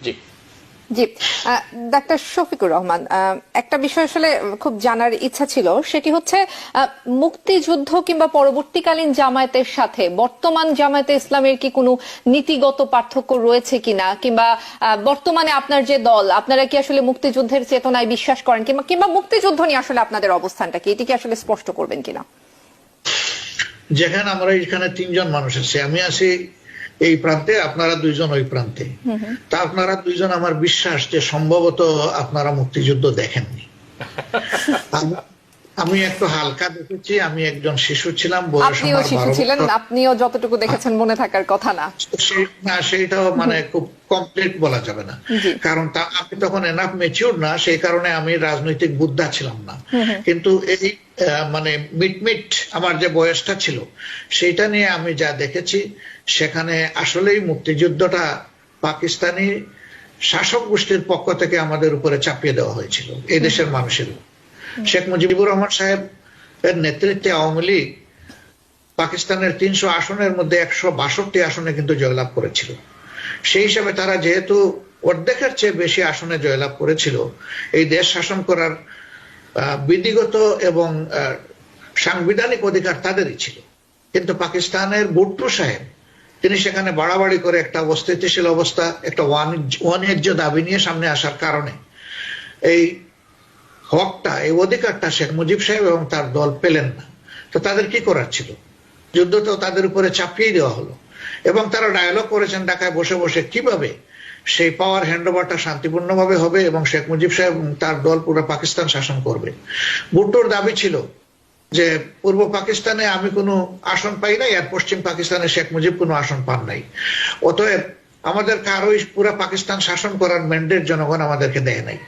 জি। জি। আহ, ডাক্তার শফিকুর রহমান একটা বিষয় আসলে খুব জানার ইচ্ছা ছিল সেটি হচ্ছে মুক্তিযুদ্ধ কিংবা পরবর্তীকালীন জামায়াতের সাথে বর্তমান জামায়াতে ইসলামের কি কোনো নীতিগত পার্থক্য রয়েছে কিনা কিংবা বর্তমানে আপনার যে দল আপনারা কি আসলে মুক্তিযুদ্ধের চেতনায় বিশ্বাস করেন কিংবা কিংবা মুক্তিযুদ্ধ নিয়ে আসলে আপনাদের অবস্থানটা কি এটি কি আসলে স্পষ্ট করবেন কিনা? যেখানে আমরা এখানে তিনজন মানুষ আছি আমি আছি এই প্রান্তে আপনারা দুইজন ওই প্রান্তে। তা আপনারা দুইজন আমার বিশ্বাস যে সম্ভবত আপনারা মুক্তিযুদ্ধ দেখেননি। আমি- একটু হালকা দেখেছি আমি একজন শিশু ছিলাম আপনিও শিশু ছিলেন আপনিও যতটুকু দেখেছেন মনে থাকার কথা না। না সেইটাও মানে খুব কমপ্লিট বলা যাবে না। কারণ তা আমি তখন এনাফ মেচিউর না সেই কারণে আমি রাজনৈতিক বুদ্ধা ছিলাম না। কিন্তু এই মানে মিট মিট আমার যে বয়সটা ছিল সেইটা নিয়ে আমি যা দেখেছি সেখানে আসলেই মুক্তিযুদ্ধটা পাকিস্তানি শাসক গোষ্ঠীর পক্ষ থেকে আমাদের উপরে চাপিয়ে দেওয়া হয়েছিল এই দেশের মানুষের উপর। শেখ মুজিবুর রহমান সাহেব এর নেতৃত্বে আওয়ামী লীগ পাকিস্তানের তিনশো আসনের মধ্যে একশো বাষট্টি আসনে কিন্তু জয়লাভ করেছিল। সেই হিসাবে তারা যেহেতু অর্ধেকের চেয়ে বেশি আসনে জয়লাভ করেছিল, এই দেশ শাসন করার বিধিগত এবং সাংবিধানিক অধিকার তাদেরই ছিল। কিন্তু পাকিস্তানের বুট্টু সাহেব, তিনি সেখানে বাড়াবাড়ি করে একটা অস্থিতিশীল অবস্থা, একটা অন্যায্য দাবি নিয়ে সামনে আসার কারণে এই হকটা, এই অধিকারটা শেখ মুজিব সাহেব এবং তার দল পেলেন না। তো তাদের কি করার ছিল? যুদ্ধ তো তাদের উপরে চাপিয়ে দেওয়া হলো। এবং তারা ডায়ালগ করেছেন ঢাকায় বসে বসে কীভাবে সেই পাওয়ার হ্যান্ডওভারটা শান্তিপূর্ণভাবে হবে এবং শেখ মুজিব সাহেব তার দল পুরো পাকিস্তান শাসন করবে। ভুট্টোর দাবি ছিল যে, পূর্ব পাকিস্তানে আমি কোনো আসন পাই নাই আর পশ্চিম পাকিস্তানে শেখ মুজিব কোনো আসন পান নাই। অতএব আমাদের কারোই পুরো পাকিস্তান শাসন করার ম্যান্ডেট জনগণ আমাদেরকে দেয় নাই।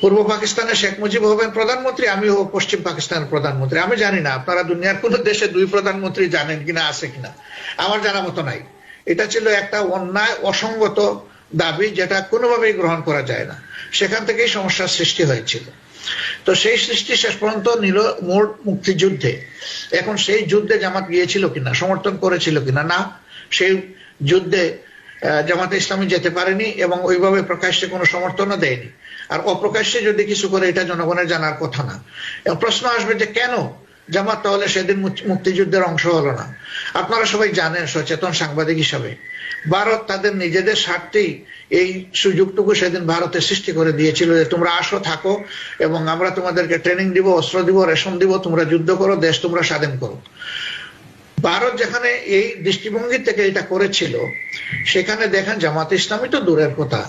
পূর্ব পাকিস্তানে শেখ মুজিব হবেন প্রধানমন্ত্রী আমি হব পশ্চিম পাকিস্তানের প্রধানমন্ত্রী। আমি জানি না, আপনারা দুনিয়ার কোন দেশে দুই প্রধানমন্ত্রী জানেন কিনা, আছে কিনা। আমার জানা মতো নাই। এটা ছিল একটা অন্যায়, অসঙ্গত দাবি যেটা কোনোভাবেই গ্রহণ করা যায় না। সেখান থেকেই সমস্যার সৃষ্টি হয়েছিল। তো সেই সৃষ্টি শেষ পর্যন্ত নিল মোট মুক্তিযুদ্ধে। এখন সেই যুদ্ধে জামাত গিয়েছিল কিনা, সমর্থন করেছিল কিনা, না। সেই যুদ্ধে জামাতে ইসলামী যেতে পারেনি এবং ওইভাবে প্রকাশ্যে কোনো সমর্থনও দেয়নি। আর অপ্রকাশ্যে যদি কিছু করে, এটা জনগণের জানার কথা না। প্রশ্ন আসবে যে কেন জামাত তাহলে সেদিন মুক্তিযুদ্ধের অংশ হলো না? আপনারা সবাই জানেন, সচেতন সাংবাদিক হিসাবে, ভারত তাদের নিজেদের স্বার্থেই এই সুযোগটুকু সেদিন ভারতে সৃষ্টি করে দিয়েছিল যে তোমরা আসো, থাকো, এবং আমরা তোমাদেরকে ট্রেনিং দিব, অস্ত্র দিব রেশন দিব, তোমরা যুদ্ধ করো, দেশ তোমরা স্বাধীন করো। ভারত যেখানে এই দৃষ্টিভঙ্গি থেকে এটা করেছিল, সেখানে দেখেন জামাত ইসলামী তো দূরের কথা।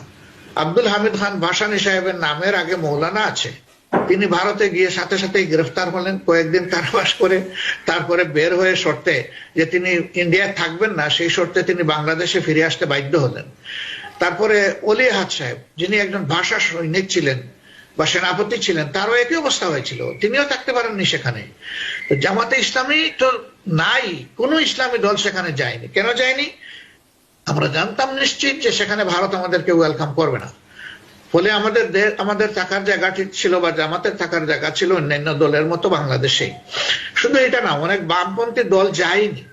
আব্দুল হামিদ খান ভাসানী সাহেবের নামের আগে মৌলানা আছে। তিনি ভারতে গিয়ে সাথে সাথে গ্রেফতার হলেন, কয়েকদিন কারাবাস করে তারপরে বের হয়ে শর্তে যে তিনি ইন্ডিয়ায় থাকবেন না, সেই শর্তে তিনি বাংলাদেশে ফিরে আসতে বাধ্য হলেন। তারপরে অলি আহাদ সাহেব, যিনি একজন ভাষা সৈনিক ছিলেন বা সেনাপতি ছিলেন, তারও একই অবস্থা হয়েছিল। তিনিও থাকতে পারেননি সেখানে। জামাতে ইসলামী তো নাই, কোনো ইসলামী দল সেখানে যায়নি। কেন যায়নি? আমরা জানতাম নিশ্চিত যে সেখানে ভারত আমাদেরকে ওয়েলকাম করবে না। ফলে আমাদের আমাদের থাকার জায়গাটি ছিল বা জামাতের থাকার জায়গা ছিল অন্যান্য দলের মতো বাংলাদেশেই শুধু এটা না, অনেক বামপন্থী দল যায়নি।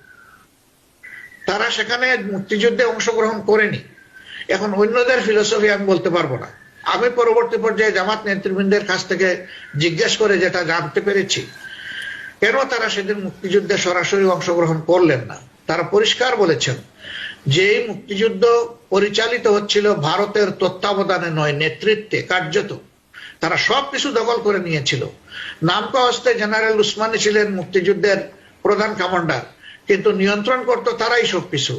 তারা সেখানে মুক্তিযুদ্ধে অংশগ্রহণ করেনি। এখন অন্যদের ফিলোসফি আমি বলতে পারব না। আমি পরবর্তী পর্যায়ে জামাত নেতৃবৃন্দের কাছ থেকে জিজ্ঞেস করে যেটা জানতে পেরেছি, কেন তারা সেদিন মুক্তিযুদ্ধে সরাসরি অংশগ্রহণ করলেন না? তারা পরিষ্কার বলেছেন যে মুক্তিযুদ্ধ পরিচালিত হচ্ছিল ভারতের তত্ত্বাবধানে নয়, নেতৃত্বে, কার্যত। তারা সবকিছু দখল করে নিয়েছিল। নামকা হস্তে জেনারেল উসমানী ছিলেন মুক্তিযুদ্ধের প্রধান কমান্ডার, কিন্তু নিয়ন্ত্রণ করতো তারাই সবকিছু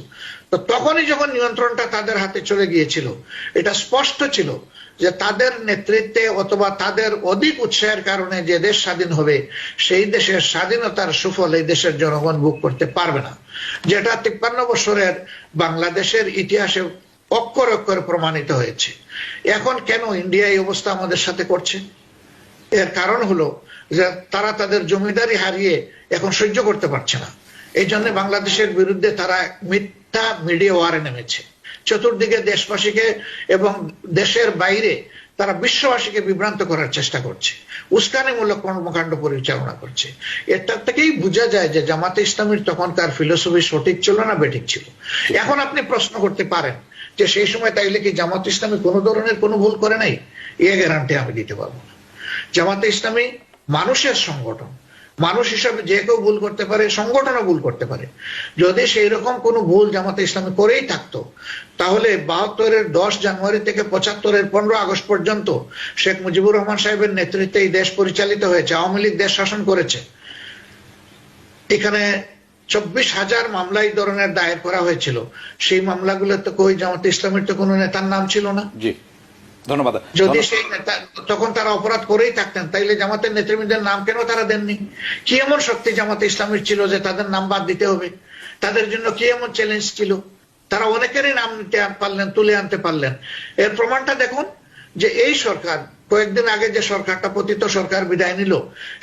তো তখনই যখন নিয়ন্ত্রণটা তাদের হাতে চলে গিয়েছিল, এটা স্পষ্ট ছিল যে তাদের নেতৃত্বে অথবা তাদের অধিক উৎসাহের কারণে যে দেশ স্বাধীন হবে, সেই দেশের স্বাধীনতার সুফল এই দেশের জনগণ ভোগ করতে পারবে না। যেটা তিপ্পান্ন বছরের বাংলাদেশের ইতিহাসে অক্ষর অক্ষরে প্রমাণিত হয়েছে। এখন কেন ইন্ডিয়া এই অবস্থা আমাদের সাথে করছে? এর কারণ হলো যে তারা তাদের জমিদারি হারিয়ে এখন সহ্য করতে পারছে না। এই জন্য বাংলাদেশের বিরুদ্ধে তারা মিথ্যা মিডিয়া ওয়ারে নেমেছে। চতুর্দিকে দেশবাসীকে এবং দেশের বাইরে তারা বিশ্ববাসীকে বিভ্রান্ত করার চেষ্টা করছে। উস্কানিমূলক কর্মকাণ্ড পরিচালনা করছে। এটা থেকেই বোঝা যায় যে জামাতে ইসলামীর তখনকার ফিলোসফি সঠিক ছিল না বেঠিক ছিল। এখন আপনি প্রশ্ন করতে পারেন যে সেই সময় তাইলে কি জামাত ইসলামী কোনো ধরনের কোনো ভুল করে নাই? এ গ্যারান্টি আমি দিতে পারব না। জামাতে ইসলামী মানুষের সংগঠন মানুষ হিসাবে যে কেউ ভুল করতে পারে, সংগঠনও ভুল করতে পারে। যদি সেই রকম কোনো ভুল জামাতে ইসলামী করেই থাকতো, তাহলে বাহাত্তরের দশ জানুয়ারি থেকে পঁচাত্তরের পনেরো আগস্ট পর্যন্ত শেখ মুজিবুর রহমান সাহেবের নেতৃত্বে এই দেশ পরিচালিত হয়েছে, আওয়ামী লীগ দেশ শাসন করেছে। এখানে চব্বিশ হাজার মামলা এই ধরনের দায়ের করা হয়েছিল। সেই মামলাগুলো তো কই জামাতে ইসলামের তো কোনো নেতার নাম ছিল না। ধন্যবাদ। যদি সেই তখন তারা অপরাধ করেই থাকতেন তাইলে জামাতের নেতৃবৃন্দের নাম কেন তারা দেননি? কি এমন শক্তি জামাতে ইসলামের ছিল যে তাদের নাম বাদ দিতে হবে? তাদের জন্য কি এমন চ্যালেঞ্জ ছিল? তারা অনেকেরই নাম নিতে পারলেন তুলে আনতে পারলেন। এর প্রমাণটা দেখুন যে এই সরকার কয়েকদিন আগে যে সরকারটা পতিত সরকার বিদায় নিল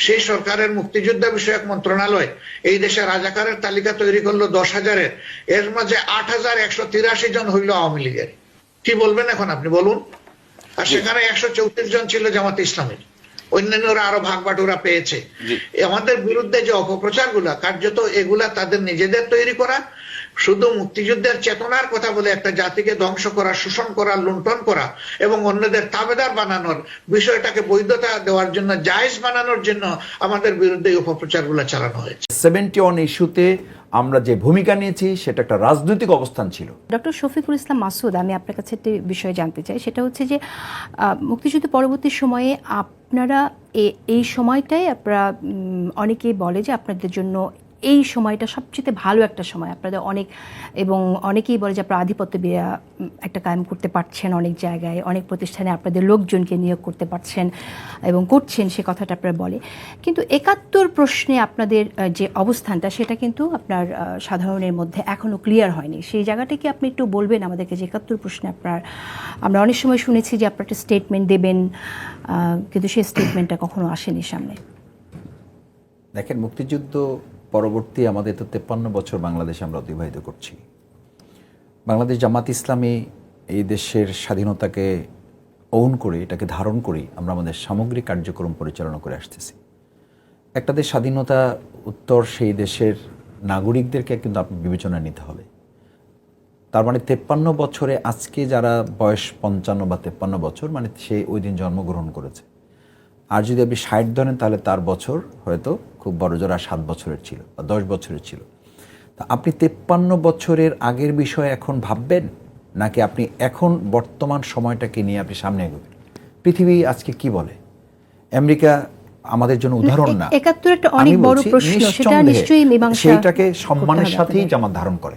সেই সরকারের মুক্তিযোদ্ধা বিষয়ক মন্ত্রণালয় এই দেশে রাজাকারের তালিকা তৈরি করল দশ হাজারের। এর মাঝে আট হাজার একশো তিরাশি জন হইল আওয়ামী লীগের। কি বলবেন এখন আপনি? বলুন। আর সেখানে একশো চৌত্রিশ জন ছিল জামাত ইসলামের। অন্যান্যরা আরও ভাগ বাটুরা পেয়েছে আমাদের বিরুদ্ধে যে অপপ্রচারগুলা কার্যত এগুলা তাদের নিজেদের তৈরি করা শুধু মুক্তিযুদ্ধের চেতনার কথা বলে একটা জাতিকে ধ্বংস করা শোষণ করা লুণ্ঠন করা এবং অন্যদের তাবেদার বানানোর বিষয়টাকে বৈধতা দেওয়ার জন্য জায়েজ বানানোর জন্য আমাদের বিরুদ্ধে এই অপপ্রচারগুলা চালানো হয়েছে। সেভেন্টি ওয়ান ইস্যুতে আমরা যে ভূমিকা নিয়েছি, সেটা একটা রাজনৈতিক অবস্থান ছিল। ডক্টর শফিকুল ইসলাম মাসুদ, আমি আপনার কাছে একটি বিষয়ে জানতে চাই। সেটা হচ্ছে যে মুক্তিযুদ্ধ পরবর্তী সময়ে আপনারা এই সময়টাই আপনারা অনেকেই বলে যে আপনাদের জন্য এই সময়টা সবচেয়ে ভালো একটা সময়। আপনাদের অনেক এবং অনেকেই বলে যে আপনারা আধিপত্য বিয়া- একটা কায়েম করতে পারছেন অনেক জায়গায়, অনেক প্রতিষ্ঠানে আপনাদের লোকজনকে নিয়োগ করতে পারছেন এবং করছেন সে কথাটা আপনারা বলে। কিন্তু একাত্তর প্রশ্নে আপনাদের যে অবস্থানটা, সেটা কিন্তু আপনার সাধারণের মধ্যে এখনও ক্লিয়ার হয়নি। সেই জায়গাটা কি আপনি একটু বলবেন আমাদেরকে যে একাত্তর প্রশ্নে আপনার, আমরা অনেক সময় শুনেছি যে আপনার একটা স্টেটমেন্ট দেবেন কিন্তু সেই স্টেটমেন্টটা কখনো আসেনি সামনে। দেখেন, মুক্তিযুদ্ধ পরবর্তী আমাদের তো তেপ্পান্ন বছর বাংলাদেশে আমরা অতিবাহিত করছি। বাংলাদেশ জামাত ইসলামী এই দেশের স্বাধীনতাকে ওন করে, এটাকে ধারণ করেই আমরা আমাদের সামগ্রিক কার্যক্রম পরিচালনা করে আসতেছি। একটা দেশ স্বাধীনতা উত্তর সেই দেশের নাগরিকদেরকে কিন্তু আপনি বিবেচনায় নিতে হবে। তার মানে তেপ্পান্ন বছরে আজকে যারা বয়স পঞ্চান্ন বা তেপ্পান্ন বছর মানে সে ওই দিন জন্মগ্রহণ করেছে। আর যদি আপনি ষাট ধরেন তাহলে তার বছর হয়তো খুব বড় জোড়া সাত বছরের ছিল বা দশ বছরের ছিল। তা আপনি তেপ্পান্ন বছরের আগের বিষয়ে এখন ভাববেন? নাকি আপনি এখন বর্তমান সময়টাকে নিয়ে আপনি সামনে এগোবেন? পৃথিবী আজকে কি বলে? আমেরিকা আমাদের জন্য উদাহরণ না। একাত্তর একটা অনেক বড় প্রশ্ন, সেটা নিশ্চয়ই মীমাংসা সেইটাকে সম্মানের সাথেই জামাত ধারণ করে।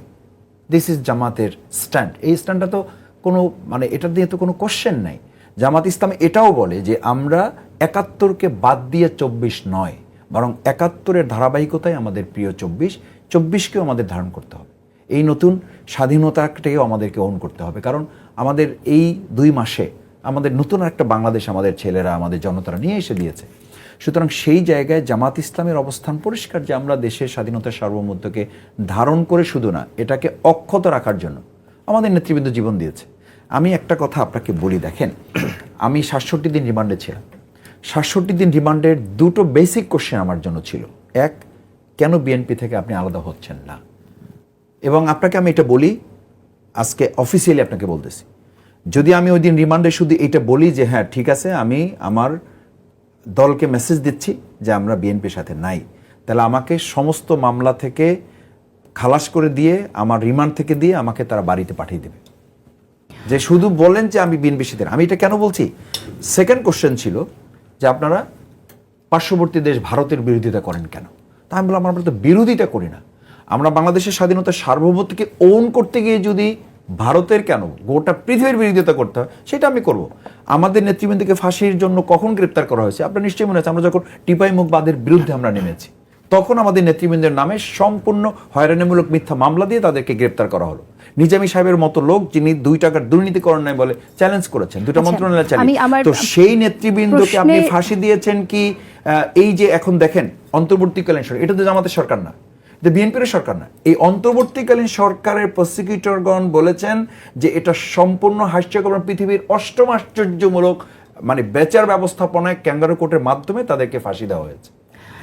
দিস ইজ জামাতের স্ট্যান্ড এই স্ট্যান্ডটা তো কোনো মানে এটা দিয়ে তো কোনো কোশ্চেন নাই। জামাত ইসলাম এটাও বলে যে আমরা একাত্তরকে বাদ দিয়ে চব্বিশ নয়, বরং একাত্তরের ধারাবাহিকতায় আমাদের প্রিয় চব্বিশ, চব্বিশকেও আমাদের ধারণ করতে হবে। এই নতুন স্বাধীনতাটাকেও আমাদেরকে ওন করতে হবে, কারণ আমাদের এই দুই মাসে আমাদের নতুন একটা বাংলাদেশ আমাদের ছেলেরা, আমাদের জনতারা নিয়ে এসে দিয়েছে। সুতরাং সেই জায়গায় জামাত ইসলামের অবস্থান পরিষ্কার যে আমরা দেশের স্বাধীনতার সার্বভৌমত্বকে ধারণ করে শুধু না, এটাকে অক্ষত রাখার জন্য আমাদের নেতৃবৃন্দ জীবন দিয়েছে। আমি একটা কথা আপনাকে বলি, দেখেন, আমি সাতষট্টি দিন রিমান্ডে ছিলাম। সাতষট্টি দিন রিমান্ডের দুটো বেসিক কোশ্চেন আমার জন্য ছিল। এক, কেন বিএনপি থেকে আপনি আলাদা হচ্ছেন না? এবং আপনাকে আমি এটা বলি, আজকে অফিসিয়ালি আপনাকে বলতেছি। যদি আমি ওই দিন রিমান্ডে শুধু এটা বলি যে হ্যাঁ ঠিক আছে, আমি আমার দলকে মেসেজ দিচ্ছি যে আমরা বিএনপির সাথে নাই। তাহলে আমাকে সমস্ত মামলা থেকে খালাস করে দিয়ে, আমার রিমান্ড থেকে দিয়ে আমাকে তারা বাড়িতে পাঠিয়ে দেবে। যে শুধু বলেন যে আমি বিএনপির সাথে আমি এটা কেন বলছি? সেকেন্ড কোশ্চেন ছিল যে আপনারা পার্শ্ববর্তী দেশ ভারতের বিরোধিতা করেন কেন? তা আমি বললাম, আমরা তো বিরোধিতা করি না। আমরা বাংলাদেশের স্বাধীনতার সার্বভৌমত্বকে ওন করতে গিয়ে যদি ভারতের কেন গোটা পৃথিবীর বিরোধিতা করতে হয়, সেটা আমি করব। আমাদের নেতৃবৃন্দকে ফাঁসির জন্য কখন গ্রেপ্তার করা হয়েছে? আপনার নিশ্চয়ই মনে আছে, আমরা যখন টিপাই মুখ বাদের বিরুদ্ধে আমরা নেমেছি। তখন আমাদের নেতৃবৃন্দের নামে সম্পূর্ণ হয়রানিমূলক মিথ্যা মামলা দিয়ে তাদেরকে গ্রেপ্তার করা হলো। নিজামী সাহেবের মতো লোক যিনি দুই টাকার দুর্নীতি করেন নাই বলে চ্যালেঞ্জ করেছেন। দুটো মন্ত্রণালয় চ্যালেঞ্জ তো সেই নেতৃবৃন্দকে আপনি ফাঁসি দিয়েছেন কি? এই যে এখন দেখেন অন্তর্বর্তীকালীন সরকার এটা তো জামাতের সরকার না। বিএনপির সরকার না। এই অন্তর্বর্তীকালীন সরকারের প্রসিকিউটরগণ বলেছেন যে এটা সম্পূর্ণ হাস্যকর পৃথিবীর অষ্টম আশ্চর্যমূলক মানে বেচার ব্যবস্থাপনায় ক্যাঙ্গারু কোর্টের মাধ্যমে তাদেরকে ফাঁসি দেওয়া হয়েছে।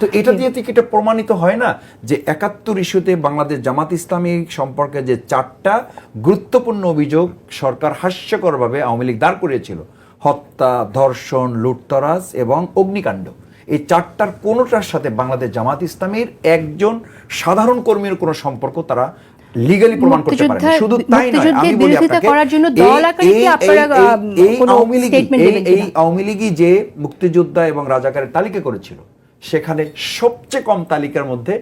তো এটা দিয়ে থেকে এটা প্রমাণিত হয় না যে একাত্তর ইস্যুতে বাংলাদেশ জামাত ইসলামী সম্পর্কে যে চারটা গুরুত্বপূর্ণ অভিযোগ সরকার হাস্যকরভাবে আওয়ামী লীগ দাঁড় করিয়েছিল? হত্যা ধর্ষণ লুটতরাজ এবং অগ্নিকাণ্ড। এই চারটার কোনোটার সাথে বাংলাদেশ জামাত ইসলামীর একজন সাধারণ কর্মীর কোনো সম্পর্ক তারা লিগালি প্রমাণ করতে পারেনি। শুধু তাই নয় আমি বলি আপনাকে করার জন্য এই- দল আকারে কি আপনারা, এই- আহ, এই কোনো আওয়ামী কিনা? এই আওয়ামী লীগই যে মুক্তিযোদ্ধা এবং রাজাকারের তালিকা করেছিল সেখানে সবচেয়ে কম তালিকার মধ্যে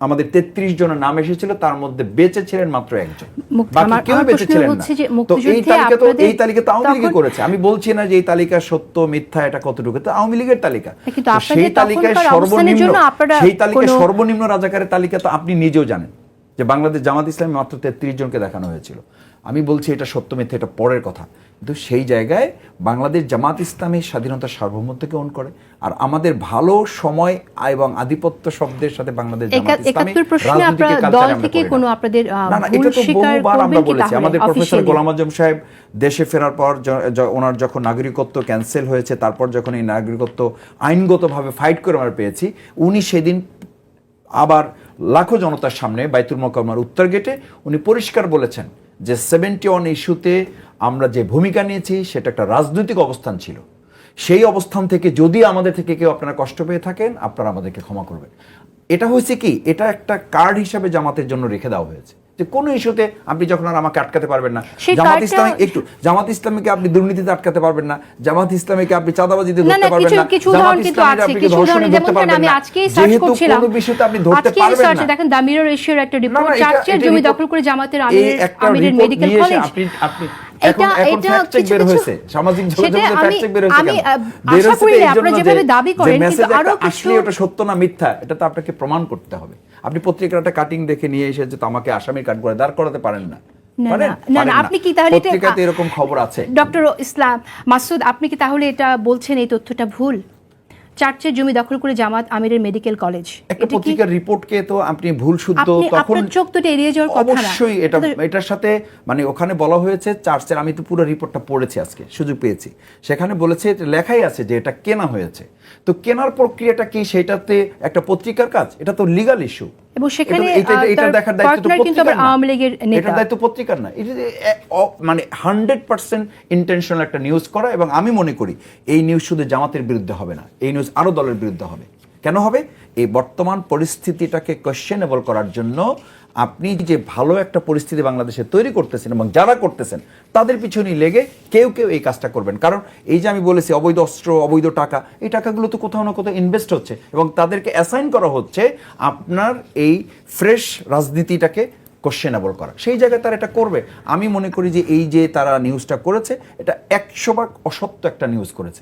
আমাদের তেত্রিশ জনের নাম এসেছিল তার মধ্যে বেঁচে ছিলেন মাত্র একজন। বাকি কেউ বেঁচে ছিলেন না। তো এই তালিকা তো এই তালিকা তো আওয়ামী তখন- করেছে। আমি বলছি না যে এই তালিকা সত্য মিথ্যা এটা কতটুকু। তো আওয়ামী লীগের তালিকা। সেই তালিকায় সর্বনিম্ন সেই তালিকায় সর্বনিম্ন রাজাকারের তালিকা তো আপনি নিজেও জানেন যে বাংলাদেশ জামাত ইসলামে মাত্র তেত্রিশ জনকে দেখানো হয়েছিল। আমি বলছি এটা সত্য মিথ্যা এটা পরের কথা। কিন্তু সেই জায়গায় বাংলাদেশ জামাত ইসলামী স্বাধীনতার সার্বভৌমত্বকে অন করে। আর আমাদের ভালো সময় এবং আধিপত্য শব্দের সাথে বাংলাদেশ জামাত ইসলামী দল আমরা থেকে কোনো আপনাদের, না না এটা তো বহুবার আমরা বলেছি। আমাদের প্রফেসর গোলাম আজম সাহেব দেশে ফেরার পর ওনার যখন নাগরিকত্ব ক্যান্সেল হয়েছে তারপর যখন এই নাগরিকত্ব আইনগতভাবে ফাইট করে আমরা পেয়েছি উনি সেদিন আবার লাখো জনতার সামনে বাইতুল মোকামার উত্তর গেটে উনি পরিষ্কার বলেছেন যে সেভেন্টি ওয়ান ইস্যুতে আমরা যে ভূমিকা নিয়েছি, সেটা একটা রাজনৈতিক অবস্থান ছিল। সেই অবস্থান থেকে যদি আমাদের থেকে কেউ আপনারা কষ্ট পেয়ে থাকেন, আপনারা আমাদেরকে ক্ষমা করবেন। এটা হয়েছে কি? এটা একটা কার্ড হিসাবে জামাতের জন্য রেখে দেওয়া হয়েছে। যে কোনো ইস্যুতে আপনি যখন আর আমাকে আটকাতে পারবেন না। জামাত ইসলামী একটু জামাত ইসলামীকে আপনি দুর্নীতিতে আটকাতে পারবেন না। জামাত ইসলামীকে আপনি চাঁদাবাজিতে ধরতে পারবেন না। কিছু জামাত উদাহরণ কিন্তু আছে, আপনি কিছু ধর্ষণে ধরতে যেমন পারবেন আমি না। আজকেই যেহেতু করছিলাম। কোনো বিষয়তে আপনি ধরতে পারবেন না। দেখেন দামিরুর এশিয়ার একটা রিপোর্ট চার্চের জমি দখল করে জামাতের এই আমিরের আমিরের মেডিকেল কলেজ আপনি আপনি এটা এখন এখন ফ্যাক্ট চেক বের হয়েছে। সামাজিক সেটা আমি ফ্যাক্ট চেক বের হয়েছে আমি কেন? আহ, বের আশা করি আপনারা যেভাবে দাবি করেন কিন্তু আরও কিছু আসলে ওটা সত্য না মিথ্যা এটা তো আপনাকে প্রমাণ করতে হবে। আপনি পত্রিকার একটা কাটিং দেখে নিয়ে এসে যে তো আমাকে আসামি কাট করে দাঁড় করাতে পারেন না। আপনি কি তাহলে পত্রিকাতে এরকম খবর আছে। ডক্টর ইসলাম মাসুদ আপনি কি তাহলে এটা বলছেন এই তথ্যটা ভুল? চার্চের জমি দখল করে জামাত আমিরের মেডিকেল কলেজ। একটা পত্রিকার রিপোর্টকে তো আপনি ভুল শুদ্ধ তখন আপনি চোখ তো এড়িয়ে যাওয়ার কথা অবশ্যই এটা এটা এটার সাথে মানে ওখানে বলা হয়েছে চার্চের আমি তো পুরো রিপোর্টটা পড়েছি আজকে সুযোগ পেয়েছি। সেখানে বলেছে এটা লেখাই আছে যে এটা কেনা হয়েছে। তো কেনার প্রক্রিয়াটা কি সেটাতে একটা পত্রিকার কাজ? এটা তো লিগাল ইস্যু এবং সেখানে, দায়িত্ব কিন্তু আবার আওয়ামী লীগের নেতা। দায়িত্ব পত্রিকার না। এটা মানে হান্ড্রেড পার্সেন্ট ইন্টেনশনাল একটা নিউজ করা এবং আমি মনে করি এই নিউজ শুধু জামাতের বিরুদ্ধে হবে না এই নিউজ আরও দলের বিরুদ্ধে হবে। কেন হবে? এই বর্তমান পরিস্থিতিটাকে কোয়েশ্চেনেবল করার জন্য আপনি যে ভালো একটা পরিস্থিতি বাংলাদেশে তৈরি করতেছেন এবং যারা করতেছেন, তাদের পিছনেই লেগে কেউ কেউ এই কাজটা করবেন। কারণ এই যে আমি বলেছি অবৈধ অস্ত্র, অবৈধ টাকা, এই টাকাগুলো তো কোথাও না কোথাও ইনভেস্ট হচ্ছে এবং তাদেরকে অ্যাসাইন করা হচ্ছে আপনার এই ফ্রেশ রাজনীতিটাকে কোশ্চেনেবল করা। সেই জায়গায় তারা এটা করবে। আমি মনে করি যে এই যে তারা নিউজটা করেছে, এটা একশো ভাগ অসত্য একটা নিউজ করেছে।